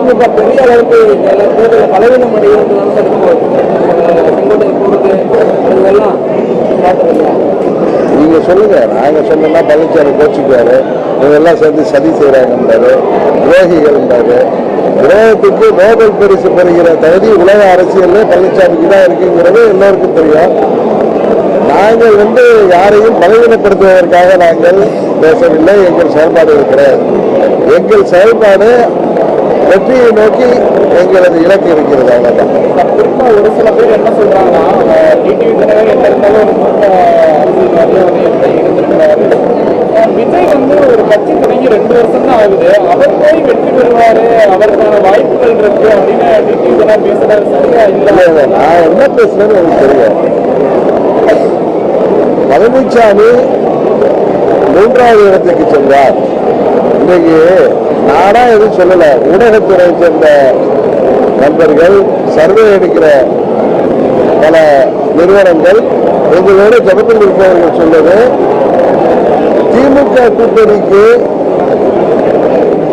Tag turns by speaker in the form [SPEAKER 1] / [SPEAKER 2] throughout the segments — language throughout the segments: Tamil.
[SPEAKER 1] அதிமுக பெரிய அளவுக்கு தேர்தலில் பலவீனம் அடைகிறதுனால செங்கோட்டை கூடுது இதெல்லாம் பார்த்தது இல்லையா
[SPEAKER 2] நீங்க சொல்லுங்க நாங்க சொன்னோம்னா பழனிசாமி கோச்சிக்குவாரு இதெல்லாம் சேர்ந்து சதி செய்யறாங்கன்றாரு துரோகிகள்ன்றாரு துரோகத்துக்கு நோபல் பரிசு பெறுகிற தகுதி உலக அரசியல்ல பழனிசாமிக்கு தான் இருக்குங்கிறது எல்லோருக்கும் தெரியும். நாங்கள் வந்து யாரையும் பலவீனப்படுத்துவதற்காக நாங்கள் பேசவில்லை எங்கள் செயல்பாடு இருக்கிறேன் எங்கள் செயல்பாடு வெற்றியை நோக்கி எங்களது இலக்கு இருக்கிறது அவ்வளவுதான்.
[SPEAKER 1] குறிப்பா ஒரு சில பேர் என்ன சொல்றாங்கன்னா விஜய் வந்து ஒரு கட்சி தொடங்கி ரெண்டு வருஷம் தான் ஆகுது. அவர் போய் வெற்றி பெறுவாரு அவருக்கான வாய்ப்புகள் இருக்கு அப்படின்னு டிடிவி தினகர் பேசுறாரு. சரியா
[SPEAKER 2] இல்ல, நான் என்ன பேசுறேன்னு எனக்கு தெரியும் பழனிசாமி மூன்றாவது இடத்துக்கு சென்றார். இன்னைக்கு நானா எதுவும் சொல்லல. ஊடகத்துறை சேர்ந்த நண்பர்கள் சர்வே எடுக்கிற பல நிறுவனங்கள் எங்களோட ஜபத்தில் இருப்பவர்கள் சொல்வது திமுக கூட்டணிக்கு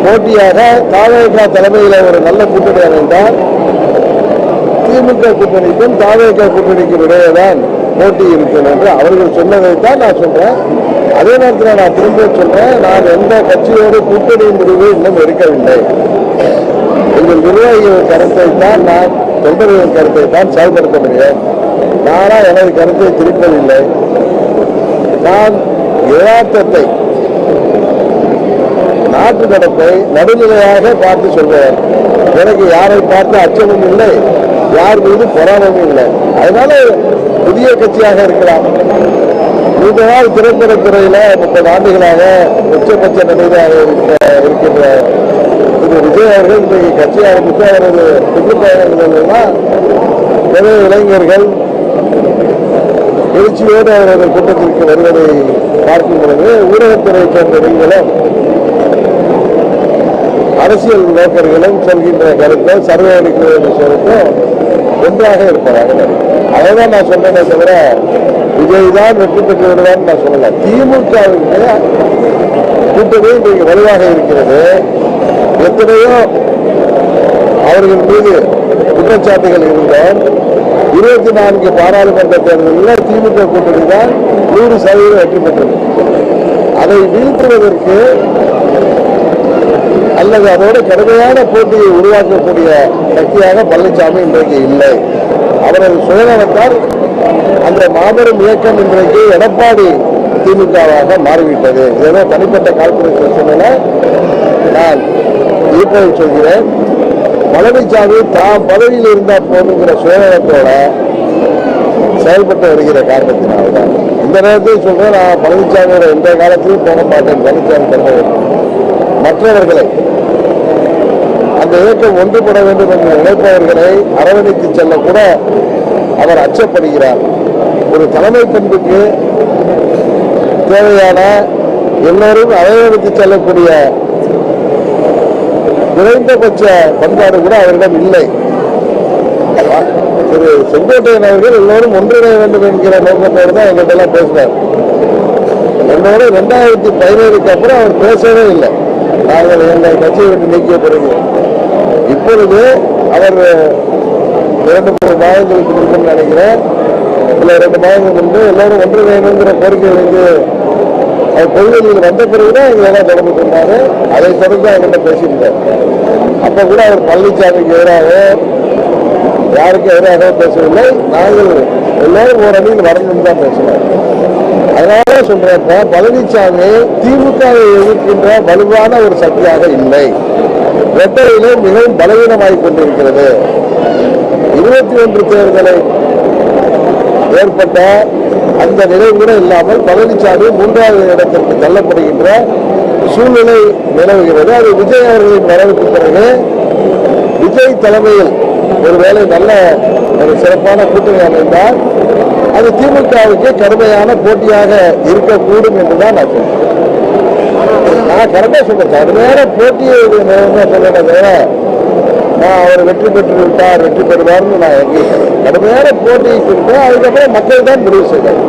[SPEAKER 2] போட்டியாக தாவேகா தலைமையில் ஒரு நல்ல கூட்டணி அமைந்தால் திமுக கூட்டணிக்கும் தாவேகா கூட்டணிக்கும் இடையே தான் போட்டி இருக்கும் என்று அவர்கள் சொன்னதை தான் நான் சொல்றேன். அதே நேரத்தில் நான் திரும்ப சொல்றேன் நான் எந்த கட்சியோடு கூட்டணி முடிவு இன்னும் எடுக்கவில்லை. எங்கள் நிர்வாகிகள் கருத்தை தான் நான் தொண்டர்களின் கருத்தை தான் செயல்படுத்த முடியும். நானா எனது கருத்தை திருப்பதில்லை நான் யதார்த்தத்தை நாட்டு நடப்பை நடுநிலையாக பார்த்து சொல்வேன். எனக்கு யாரை பார்த்து அச்சமும் இல்லை. யார் மீது பொறாமமும் இல்லை. அதனால புதிய கட்சியாக இருக்கலாம். நீண்ட நாள் திரைப்படத்துறையில முப்பது ஆண்டுகளாக உச்சபட்ச நிலையாக இருக்க- இருக்கின்ற திரு விஜய் அவர்கள் இன்றைக்கு கட்சி ஆரம்பித்து அவரது சுற்றுப்பயணங்கள்லாம் நிறைய இளைஞர்கள் எழுச்சியோடு அவரது கூட்டத்திற்கு வருவதை பார்க்கும் பொழுது ஊடகத்துறை சேர்ந்த நீங்களும் அரசியல் நோக்கர்களும் சொல்கின்ற கருத்தை சர்வே அளிக்கிறது என்று ஒன்றாக இருப்பார்கள் அதைதான் நான் சொன்னேனே தவிர விஜய் தான் வெற்றி பெற்று விடுவார்னு நான் சொல்லல. திமுகவுக்கு கூட்டணி இன்றைக்கு வலுவாக இருக்கிறது. எத்தனையோ அவர்கள் மீது குற்றச்சாட்டுகள் இருந்தோம். இருபத்தி நான்கு பாராளுமன்ற தேர்தலில் திமுக கூட்டணி தான் நூறு சதவீதம் வெற்றி பெற்றது. அதை வீழ்த்துவதற்கு அல்லது அதோட கடுமையான போட்டியை உருவாக்கக்கூடிய சக்தியாக பழனிசாமி இன்றைக்கு இல்லை. அவரது சுயநலத்தால் அந்த மாபெரும் இயக்கம் இன்றைக்கு எடப்பாடி திமுகவாக மாறிவிட்டது. ஏதோ தனிப்பட்ட கால்குலேஷன் சொன்னேன். நான் இப்போது சொல்கிறேன். பழனிசாமி தாம் பதவியில் இருந்தால் போதுங்கிற சுயநலத்தோட செயல்பட்டு வருகிற காரணத்தினால்தான். இந்த நேரத்தில் சொல்றேன் நான் பழனிசாமியோட எந்த காலத்திலும் போக மாட்டேன். பழனிசாமி தலைவர் மற்றவர்களை அந்த இயக்கம் ஒன்றுபட வேண்டும் என்று நினைப்பவர்களை அரவணைத்து செல்ல கூட அவர் அச்சப்படுகிறார். ஒரு தலைமை பண்புக்கு தேவையான எல்லோரும் அரவணைத்து செல்லக்கூடிய குறைந்தபட்ச பண்பாடு கூட அவரிடம் இல்லை. திரு செங்கோட்டையன் அவர்கள் எல்லோரும் ஒன்றிணைய வேண்டும் என்கிற நோக்கத்தோடு தான் எங்கிட்ட எல்லாம் பேசினார் என்னோட ரெண்டாயிரத்தி பதினேழுக்கு அப்புறம் அவர் பேசவே இல்லை. நாங்கள் எங்கள் கட்சியை விட்டு நீக்கிய பிறகு இப்பொழுது அவர் இரண்டு மூணு மாதங்களுக்கு முன்பு நினைக்கிறேன் இல்லை ரெண்டு மாதங்களுக்கு முன்பு எல்லாரும் வேணுங்கிற கோரிக்கை வந்து அவர் பொதுவெளியில் வந்த பிறகுதான் எங்களை எல்லாம் தொடர்பு கொண்டாரு. அதை தொடர்ந்து அவர்கிட்ட பேசியிருந்தார். அப்போ கூட அவர் பழனிசாமிக்கு எதிராக யாருக்கு எதிராக பேசவில்லை. நாங்கள் எல்லாரும் ஒரு அணியில் வரணும்னு தான் பேசுவோம் அதனால சொல்றப்ப பழனிசாமி திமுகவை எதிர்க்கின்ற வலுவான ஒரு சக்தியாக இல்லை. வெட்டரையிலே மிகவும் பலவீனமாகிக் கொண்டிருக்கிறது. இருபத்தி ஒன்று தேர்தலை ஏற்பட்ட அந்த நிலை கூட இல்லாமல் பழனிசாமி மூன்றாவது இடத்திற்கு தள்ளப்படுகின்ற சூழ்நிலை நிலவுகிறது. அது விஜய் அவர்களின் வரவுக்கு பிறகு விஜய் தலைமையில் ஒருவேளை நல்ல ஒரு சிறப்பான கூட்டணி அமைந்தால் அது திமுகவுக்கு கடுமையான போட்டியாக இருக்கக்கூடும் என்றுதான் நான் சொல்றேன். நான் கரெக்டாக சொல்றேன் கடுமையான போட்டியை சொல்றேன் தவிர நான் அவர் வெற்றி பெற்று விட்டார் வெற்றி பெறுவார்னு நான் எங்கேயும் கடுமையான போட்டியை கொடுத்தேன் அதுக்கப்புறம் மக்கள் தான் முடிவு செய்தார்